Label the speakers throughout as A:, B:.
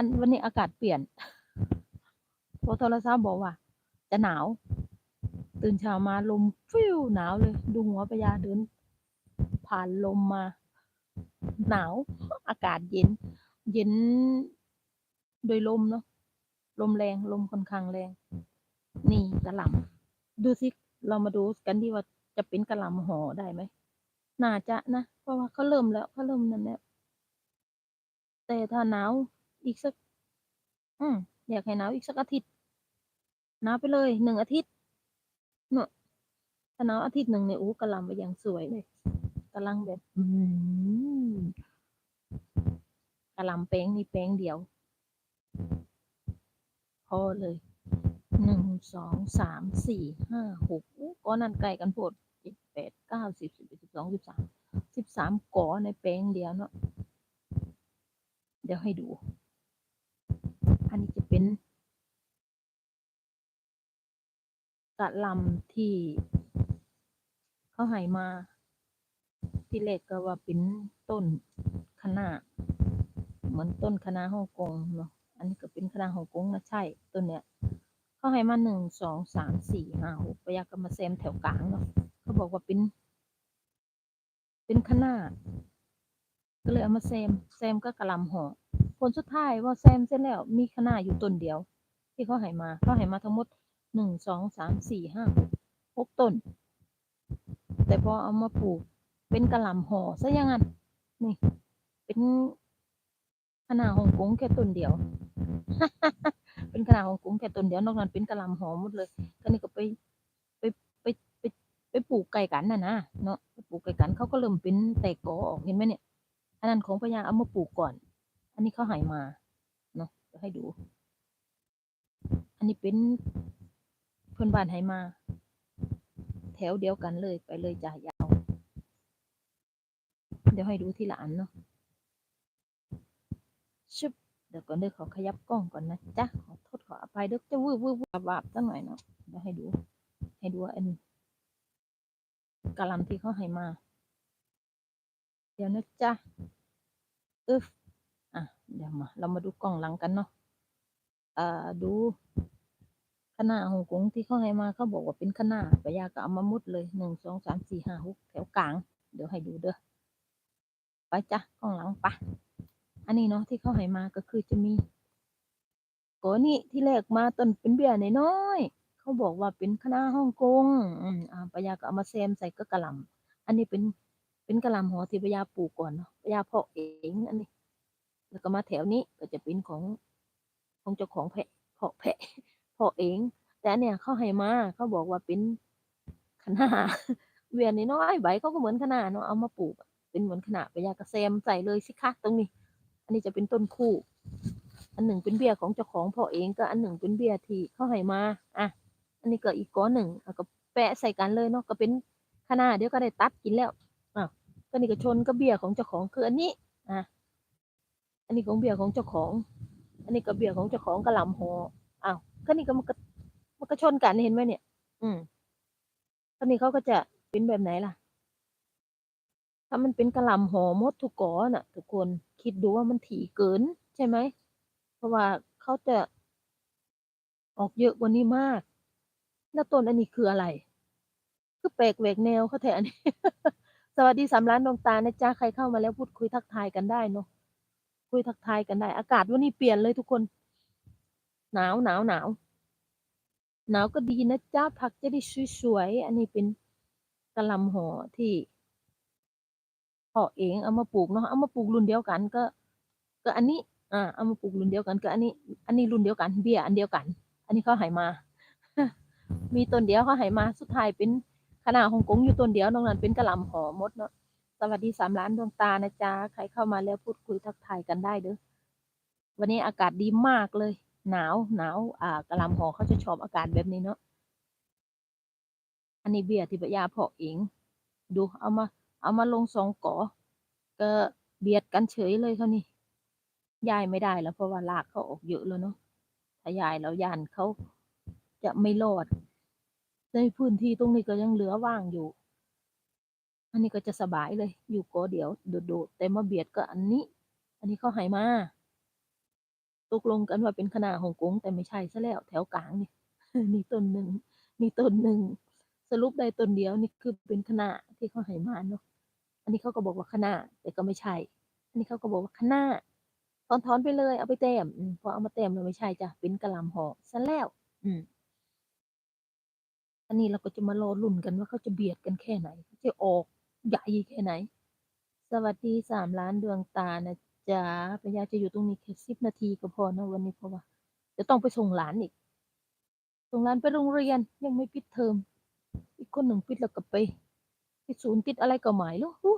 A: อันวันนี้อากาศเปลี่ยนโทรโทรศัพท์บอกว่า จะหนาว ตื่นเช้ามาลมฟิวหนาวเลย ดูหัวปยาเดิน ผ่านลมมา หนาว อากาศเย็น เย็นโดยลมเนาะลมแรงลมค่อนข้างแรง นี่กระหล่ำดูสิเรามาดูกันดีว่าจะเป็นกระหล่ำห่อได้ไหมน่าจะนะ เพราะว่าเขาเริ่มแล้วเขาเริ่มนั่นแล้วแต่ถ้าหนาว อีกสัก อืมอยากให้หนาวอีกสักอาทิตย์หนาวไปเลยหนึ่งอาทิตย์เนอะถ้าหนาวอาทิตย์หนึ่งเนี่ยโอ้กระล่ำไปอย่างสวยเลยกำลังแบบอืมกระล่ำแป้งนี่แป้งเดียว พอเลยหนึ่งสองสามสี่ห้าหกก้อนนั้นไกลกันโพดเจ็ดแปดเก้าสิบสิบเอ็ดสิบสองสิบสามสิบสามก้อนในแป้งเดียวเนาะเดี๋ยวให้ดู อันนี้จะเป็น กะลำที่ เขาให้มา ที่แรกก็ว่าเป็นต้นคณะเหมือนต้นคณะฮ่องกงเนาะอันนี้ก็เป็นคณะฮ่องกงนะใช่ต้นเนี้ยเขาให้มาหนึ่งสองสามสี่ห้าหกปยาก็มาแซมแถวกลางเนาะเขาบอกว่าเป็น เป็นคณะก็เลยเอามาแซมแซมก็กระลำห่อผลสุดท้ายว่าแซมเสร็จแล้วมีคณะอยู่ต้นเดียว ที่เขาให้มาเขาให้มาทั้งหมด หนึ่งสองสามสี่ห้าหกต้น แต่พอเอามาปลูกเป็นกระหล่ำห่อซะอย่างนั้นนี่ เป็นคะน้าฮ่องกุ้งแค่ต้นเดียว เป็นคะน้าฮ่องกุ้งแค่ต้นเดียวนอกนั้นเป็นกระหล่ำห่อหมดเลยก็นี่ก็ไปไปไปไปไปปลูกไก่กันน่ะนะเนาะไปปลูกไก่กันเขาก็เริ่มเป็นแตกกอออกเห็นไหมเนี่ยอันนั้นของพญาเอามาปลูกก่อน อันนี้เขาหายมาเนาะจะให้ดู อันนี้เป็น เพื่อนบ้านใหายมา แถวเดียวกันเลยไปเลยจ้ายาว เดี๋ยวให้ดูทีละอันเนาะชึบเดี๋ยวก่อนเด้อขอขยับกล้องก่อนนะจ๊ะขอโทษขออภัยเด้อจะวืบวืบวืบวาบสักหน่อยเนาะเดี๋ยวให้ดู ให้ดูอันกะลำที่เขาให้มา เดี๋ยวนะจ๊ะอึฟอะเดี๋ยวมา เรามาดูกล้องหลังกันเนาะอ่าดู คณะฮ่องกงที่เขาให้มาเขาบอกว่าเป็นคณะปะยาก็เอามามุดเลยหนึ่งสองสามสี่ห้าหกแถวกลาง เดี๋ยวให้ดูเด้อไปจ้ะกล้องหลังปะอันนี้เนาะที่เขาให้มาก็คือจะมีโกนี่ที่แรกมาต้นเป็นเบี้ยน้อยเขาบอกว่าเป็นคณะฮ่องกงอ่าปะยาก็เอามาแซมใส่ก็กระลำอันนี้เป็นเป็นกระลำหัวที่ปะยาปลูกก่อนเนาะปะยาเพาะเองอันนี้ แล้วก็มาแถวนี้ก็จะเป็นของของเจ้าของแพะเพาะแพะ พาะเอง แต่เนี่ยเขาให้มาเขาบอกว่าเป็นคะน้าเวียนน้อยใบเขาก็เหมือนคะน้าเนาะเอามาปลูก เป็นเหมือนคะน้าปยาก็แซมใส่เลยสิคะตรงนี้ อันนี้จะเป็นต้นคู่ อันหนึ่งเป็นเบี้ยของเจ้าของพ่อเองก็อันหนึ่งเป็นเบี้ยที่เขาให้มาอะอันนี้ก็อีกก้อนหนึ่งก็แปะใส่กันเลยเนาะก็เป็นคะน้าเดี๋ยวก็ได้ตัดกินแล้วอะก็นี่ก็ชนก็เบี้ยของเจ้าของคืออันนี้อะอันนี้ของเบี้ยของเจ้าของ อันนี้ก็เบี้ยของเจ้าของกระหล่ำหออ้าว ก็นี่ก็มันก็มันก็ชนกันเห็นไหมเนี่ย อืมก็นี่เขาก็จะเป็นแบบไหนล่ะ ถ้ามันเป็นกระหล่ำหอหมดทุกกอน่ะ ทุกคนคิดดูว่ามันถี่เกิน ใช่ไหม เพราะว่าเขาจะออกเยอะกว่านี้มาก แล้วต้นอันนี้คืออะไร คือแปลกแหวกแนวเขาแท้อันนี้สวัสดีสามล้านดวงตานะจ๊ะใครเข้ามาแล้วพูดคุยทักทายกันได้เนาะคุยทักทายกันได้ อากาศวันนี้เปลี่ยนเลยทุกคน หนาวหนาวหนาวหนาวก็ดีนะจ๊ะผักจะได้สวยๆ อันนี้เป็นกระหลำห่อที่เพาะเองเอามาปลูกเนาะเอามาปลูกรุ่นเดียวกันก็ ก็อันนี้อ่าเอามาปลูกรุ่นเดียวกันก็อันนี้ อันนี้รุ่นเดียวกัน เบี้ยอันเดียวกัน อันนี้เขาให้มา มีต้นเดียวเขาให้มาสุดท้ายเป็นคณะฮ่องกงอยู่ต้นเดียวนอกนั้นเป็นกระหล่ำห่อมดเนาะสวัสดีสามล้านดวงตานะจ๊ะใครเข้ามาแล้วพูดคุยทักทายกันได้เด้อวันนี้อากาศดีมากเลย หนาวหนาวอ่ากระลำหอเขาจะชอบอากาศแบบนี้เนาะอันนี้เบี้ยที่ปยาเพาะเอง ดูเอามา เอามาลงสองกอก็เบียดกันเฉยเลยเขานี่ย้ายไม่ได้แล้วเพราะว่ารากเขาออกเยอะแล้วเนาะถ้าย้ายแล้วย่านเขาจะไม่รอดในพื้นที่ตรงนี้ก็ยังเหลือว่างอยู่ อันนี้ก็จะสบายเลย อยู่กอเดียวโดดๆแต่มาเบียดก็อันนี้ อันนี้เขาให้มา ตกลงกันว่าเป็นคณะฮ่องกงแต่ไม่ใช่ซะแล้วแถวกลางนี่นี่ต้นหนึ่งนี่ต้นหนึ่งสรุปได้ต้นเดียวนี่คือเป็นคณะที่เขาให้มาเนาะอันนี้เขาก็บอกว่าคณะแต่ก็ไม่ใช่ อันนี้เขาก็บอกว่าคณะถอนถอนไปเลยเอาไปแต้มพอเอามาแต้มแล้วไม่ใช่จ้ะเป็นกระลำห่อซะแล้ว อืม อันนี้เราก็จะมารอลุ้นกันว่าเขาจะเบียดกันแค่ไหนเขาจะออกใหญ่แค่ไหน สวัสดีสามล้านดวงตานะ จ๊ะพยาจะอยู่ตรงนี้แค่สิบนาทีก็พอนะวันนี้เพราะว่าจะต้องไปส่งหลานอีก ส่งหลานไปโรงเรียนยังไม่ปิดเทอม อีกคนหนึ่งปิดแล้วก็ไปไปศูนย์ติดอะไรก็หมายล้วหู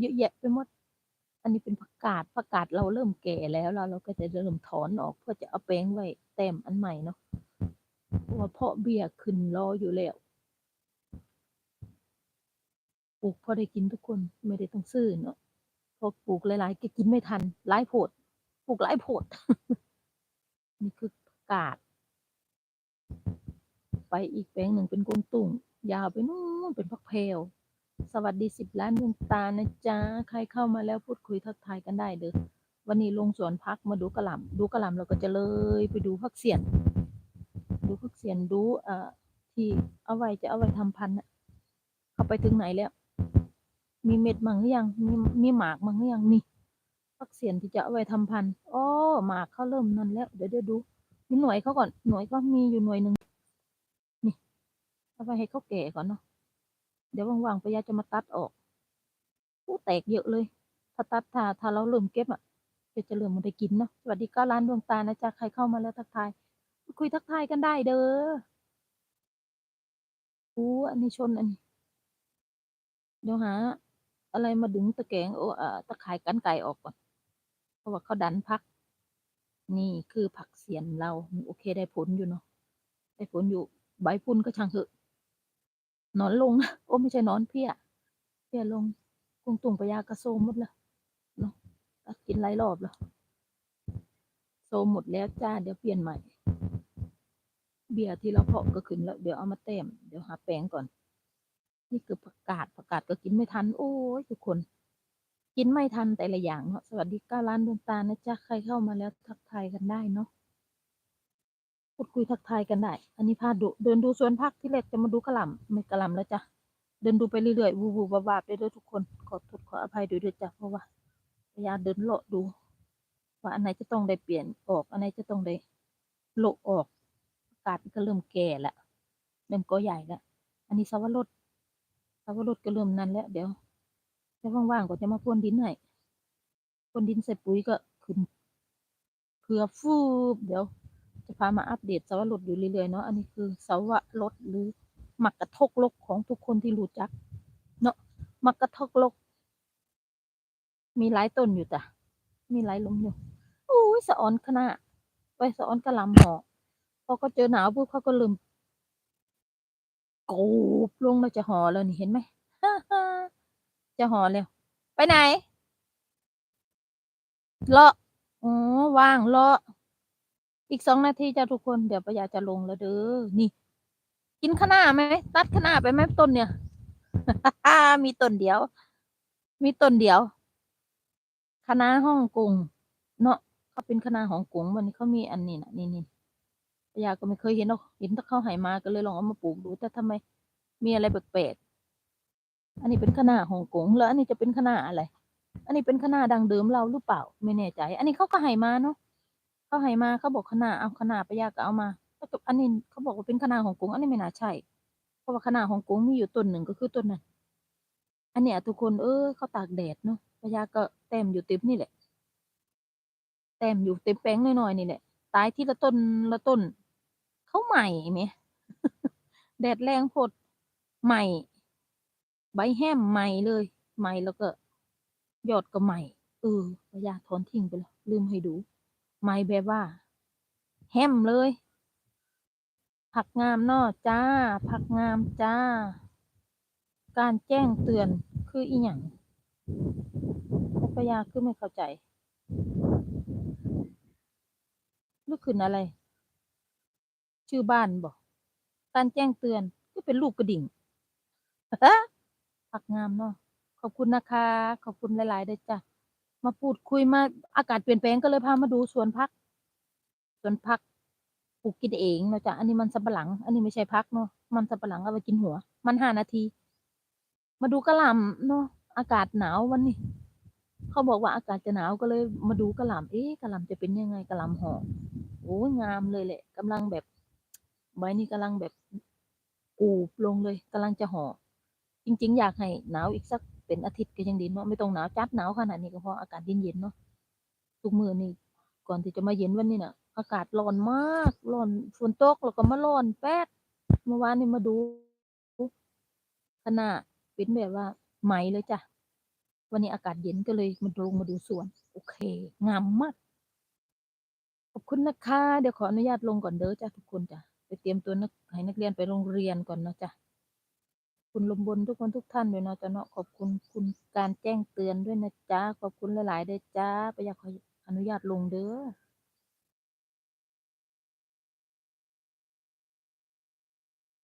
A: เยอะแยะไปหมด อันนี้เป็นผักกาดผักกาดเราเริ่มแก่แล้วแล้วเราก็จะเริ่มถอนออกเพื่อจะเอาแป้งไว้แต้มอันใหม่เนาะเพราะว่าเพาะเบี้ยขึ้นรออยู่แล้วปลูกพอได้กินทุกคนไม่ได้ต้องซื้อเนาะ พอปลูกหลายๆก็กินไม่ทันหลายโพดปลูกหลายโพด นี่คือกาด ไปอีกแปลงหนึ่งเป็นกวางตุ้งยาวไปนู่นเป็นพักเพลวสวัสดีสิบล้านดวงตานะจ๊ะ ใครเข้ามาแล้วพูดคุยทักทายกันได้เด้อวันนี้ลงสวนพักมาดูกระหล่ำดูกระหล่ำเราก็จะเลยไปดูพักเสียน ดูพักเสียนดูเอ่อที่เอาไว้จะเอาไว้ทำพันธุ์น่ะเข้าไปถึงไหนแล้ว มีเม็ดมั่งหรือยัง มีมีหมากมั่งหรือยังนี่พักเสียนที่จะเอาไว้ทำพันธุ์อ๋อหมากเขาเริ่มนั่นแล้ว เดี๋ยวเดี๋ยวดู มีหน่วยเขาก่อน หน่วยก็มีอยู่หน่วยหนึ่งนี่เอาไปให้เขาแก่ก่อนเนาะ เดี๋ยวว่างๆปยาจะมาตัดออกอู้แตกเยอะเลย ถ้าตัดถ้าถ้าเราเริ่มเก็บอะเดี๋ยวจะเริ่มมันได้กินเนาะ สวัสดีก้าล้านดวงตานะจ๊ะ ใครเข้ามาแล้วทักทาย คุยทักทายกันได้เด้ออู้อันนี้ชนอันนี้ เดี๋ยวหา อะไรมาดึงตะแกรงโอ้ตะข่ายกันไก่ออกก่อน เพราะว่าเขาดันพัก นี่คือผักเสียนเรา โอเคได้ผลอยู่เนาะ ได้ผลอยู่ ใบพุ่นก็ช่างเถอะ นอนลงโอ้ไม่ใช่นอนเพี้ย เพี้ยลงกรุงตุ่งปยากระโซมหมดแล้วเนาะกินหลายรอบแล้ว โซมหมดแล้วจ้า เดี๋ยวเปลี่ยนใหม่ เบียร์ที่เราเพาะก็ขึ้นแล้ว เดี๋ยวเอามาเต็ม เดี๋ยวหาแป้งก่อน นี่คือผักกาดผักกาดก็กินไม่ทัน โอ้ยทุกคน กินไม่ทันแต่ละอย่างเนาะสวัสดีก้าล้านดวงตานะจ๊ะใครเข้ามาแล้วทักทายกันได้เนาะพูดคุยทักทายกันได้ อันนี้พาดูเดินดูสวนผักที่แรกจะมาดูกระหล่ำไม่กระหล่ำแล้วจ้ะเดินดูไปเรื่อยๆวูวูบาบาไปด้วยทุกคนขอโทษขออภัยด้วยด้วยจ้ะเพราะว่าพยายามเดินเลาะดู ว่าอันไหนจะต้องได้เปลี่ยนออก อันไหนจะต้องได้โละออกอากาศก็เริ่มแก่ล้วเริ่มก็ใหญ่ล้วอันนี้สวรส สวรสก็เริ่มนั้นแล้ว เดี๋ยวจะว่างๆก็จะมาพ่นดินให้พ่นดินใส่ปุ๋ยก็ขึ้นเผื่อฟูบเดี๋ยวจะพามาอัปเดตสวรสอยู่เรื่อยๆเนาะอันนี้คือสวรสหรือหมักกระทกลกของทุกคนที่รู้จัก เนาะหมักกระทกลก มีหลายต้นอยู่จ้ะมีหลายลงอยู่อุ้ยสะออนขนาดไปสะออนกระหลำหอพอก็เจอหนาวปุ๊บเขาก็ลืม กบลงแล้วจะห่อแล้วนี่เห็นไหมจะห่อแล้ว ไปไหนเลาะอ๋อว่างเลาะอีกสองนาทีจ้ะทุกคนเดี๋ยวปะยาจะลงแล้วเด้อนี่ กินขนาไหมตัดขนาไปไหมต้นเนี่ย มีต้นเดียว มีต้นเดียวคณะฮ่องกงเนาะเขาเป็นคณะฮ่องกงวันนี้เขามีอันนี้นะนี่นี่ปะยาก็ไม่เคยเห็นหรอกเห็นแต่เขาหายมาก็เลยลองเอามาปลูกดูแต่ทำไม มีอะไรแปลกๆอันนี้เป็นคณะฮ่องกงแล้วอันนี้จะเป็นคณะอะไร อันนี้เป็นคณะดังเดิมเราหรือเปล่า ไม่แน่ใจ อันนี้เขาก็ใหายมาเนาะเขาให้มาเขาบอกคณะเอาคณะไปยากก็เอามาแล้วก็อันนี้เขาบอกว่าเป็นคณะของกงอันนี้ไม่น่าใช่ เพราะว่าคณะของกงมีอยู่ต้นหนึ่งก็คือต้นนั้น อันเนี้ยทุกคนเออเขาตากแดดเนาะปยาก็เต็มอยู่เต็มนี่แหละเต็มอยู่เต็มแป้งน้อยๆนี่แหละตายที่ละต้นละต้นเขาใหม่ไหมแดดแรงโพด ใหม่ ใบแห้มใหม่เลย ใหม่แล้วก็ ยอดก็ใหม่ เออปยาถอนทิ้งไปแล้วลืมให้ดูไม่แบบว่าแฮมเลย ผักงามนอจ้า ผักงามจ้า การแจ้งเตือนคืออีหยังพยาคือไม่เข้าใจนึกขึ้นอะไร ชื่อบ้านบอกการแจ้งเตือนก็เป็นลูกกระดิ่ง ผักงามเนาะขอบคุณนะคะ ขอบคุณหลายๆด้วยจ้ะมาพูดคุยมาอากาศเปลี่ยนแปลงก็เลยพามาดูสวนพักสวนผักปลูกกินเองเนาะจ้ะอันนี้มันสำปะหลัง อันนี้ไม่ใช่ผักเนาะมันสำปะหลังเอาไปกินหัว มันห้านาที มาดูกระหล่ำเนาะอากาศหนาววันนี้ เขาบอกว่าอากาศจะหนาวก็เลยมาดูกระหล่ำเอ๊ะกระหล่ำจะเป็นยังไงกระหล่ำห่อโอ้ยงามเลยแหละกำลังแบบใบนี้กำลังแบบกูบลงเลยกำลังจะห่อ จริง ๆ อยากให้หนาวอีกสักเป็นอาทิตย์ก็ยังดีเนาะไม่ต้องหนาวจัดหนาวขนาดนี้ก็พออากาศเย็นๆเนาะทุกมือนี่ก่อนที่จะมาเย็นวันนี้น่ะ อากาศร้อนมากร้อนฝนตกแล้วก็มาร้อนแป๊ดเมื่อวานนี่มาดูขนาดเป็นแบบว่าไหมเลยจ้ะวันนี้อากาศเย็นก็เลยมาลงมาดูสวน โอเค งามมากขอบคุณนะคะ เดี๋ยวขออนุญาตลงก่อนเด้อจ้ะทุกคนจ้ะไปเตรียมตัวนักให้นักเรียนไปโรงเรียนก่อนนะจ้ะ คุณลมบนทุกคนทุกท่านด้วยเนาะจ้ะเนาะขอบคุณคุณการแจ้งเตือนด้วยนะจ๊ะขอบคุณหลายๆด้วยจ้าไปอยากขออนุญาตลงเด้อ